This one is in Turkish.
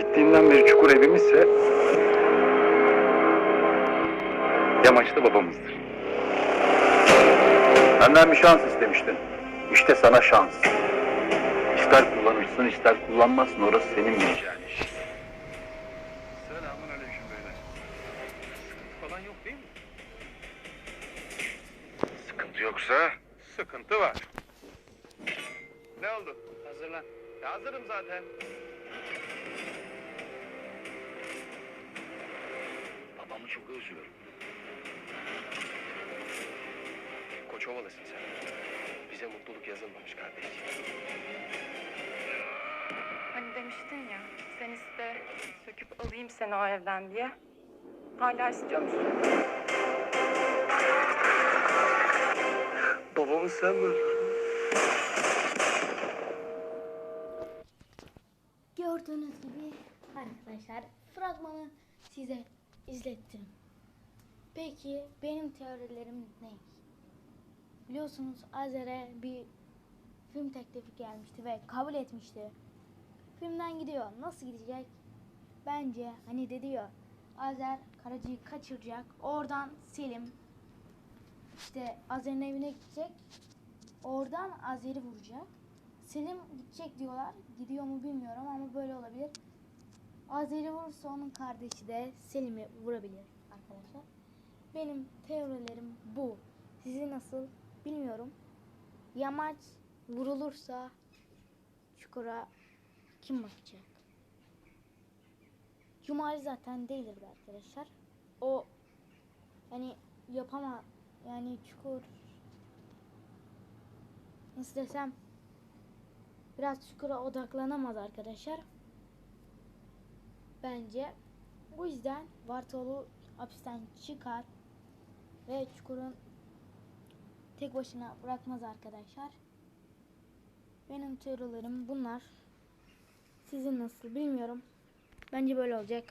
gittiğinden beri çukur evimizse yamaç da babamızdır. Benden bir şans istemiştin. İşte sana şans. İster kullanırsın ister kullanmazsın orası senin bileceğin iş. Selamun aleyküm beyler. Sıkıntı falan yok değil mi? Sıkıntı yoksa sıkıntı var. Ne oldu? Hazırlan. Ya hazırım zaten. Babamı çok özlüyorum. Koçovalısın sen. Bize mutluluk yazılmamış kardeşim. Hani demiştin ya, sen iste, söküp alayım seni o evden diye. Hala istiyor musun? Babamı sen mi Gördüğünüz gibi arkadaşlar fragmanı size izlettim. Peki benim teorilerim ne? Biliyorsunuz Azer'e bir film teklifi gelmişti ve kabul etmişti. Filmden gidiyor. Nasıl gidecek? Bence hani dedi Azer Karaca'yı kaçıracak. Oradan Selim işte Azer'in evine gidecek. Oradan Azer'i vuracak. Selim gidecek diyorlar. Gidiyor mu bilmiyorum ama böyle olabilir. Azeri vurursa onun kardeşi de Selim'i vurabilir arkadaşlar. Benim teorilerim bu. Sizi nasıl bilmiyorum. Yamaç vurulursa çukura kim bakacak? Cumali zaten delirdi arkadaşlar. O yani yapama yani çukur nasıl desem biraz çukura odaklanamaz arkadaşlar. Bence bu yüzden Bartolu hapisten çıkar ve çukurun tek başına bırakmaz arkadaşlar. Benim teorilerim bunlar. Sizin nasıl bilmiyorum. Bence böyle olacak.